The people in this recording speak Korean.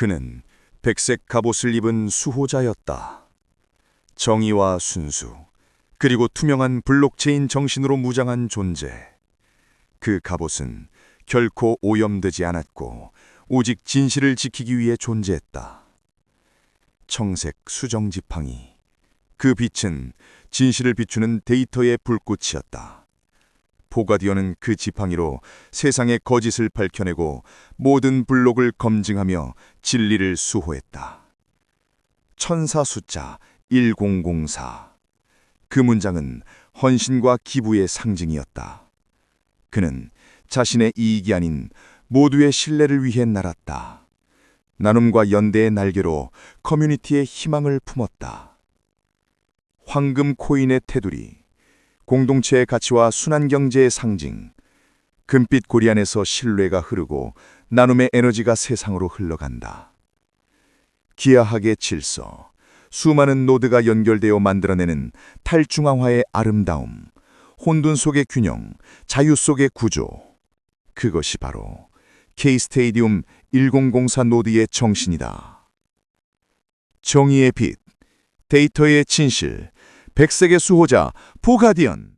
그는 백색 갑옷을 입은 수호자였다. 정의와 순수, 그리고 투명한 블록체인 정신으로 무장한 존재. 그 갑옷은 결코 오염되지 않았고 오직 진실을 지키기 위해 존재했다. 청색 수정 지팡이. 그 빛은 진실을 비추는 데이터의 불꽃이었다. 포가디언은 그 지팡이로 세상의 거짓을 밝혀내고 모든 블록을 검증하며 진리를 수호했다. 천사 숫자 1004. 그 문장은 헌신과 기부의 상징이었다. 그는 자신의 이익이 아닌 모두의 신뢰를 위해 날았다. 나눔과 연대의 날개로 커뮤니티의 희망을 품었다. 황금 코인의 테두리, 공동체의 가치와 순환 경제의 상징, 금빛 고리 안에서 신뢰가 흐르고 나눔의 에너지가 세상으로 흘러간다. 기하학의 질서, 수많은 노드가 연결되어 만들어내는 탈중앙화의 아름다움, 혼돈 속의 균형, 자유 속의 구조. 그것이 바로 K-스테이디움 1004 노드의 정신이다. 정의의 빛, 데이터의 진실, 백색의 수호자, 포가디언.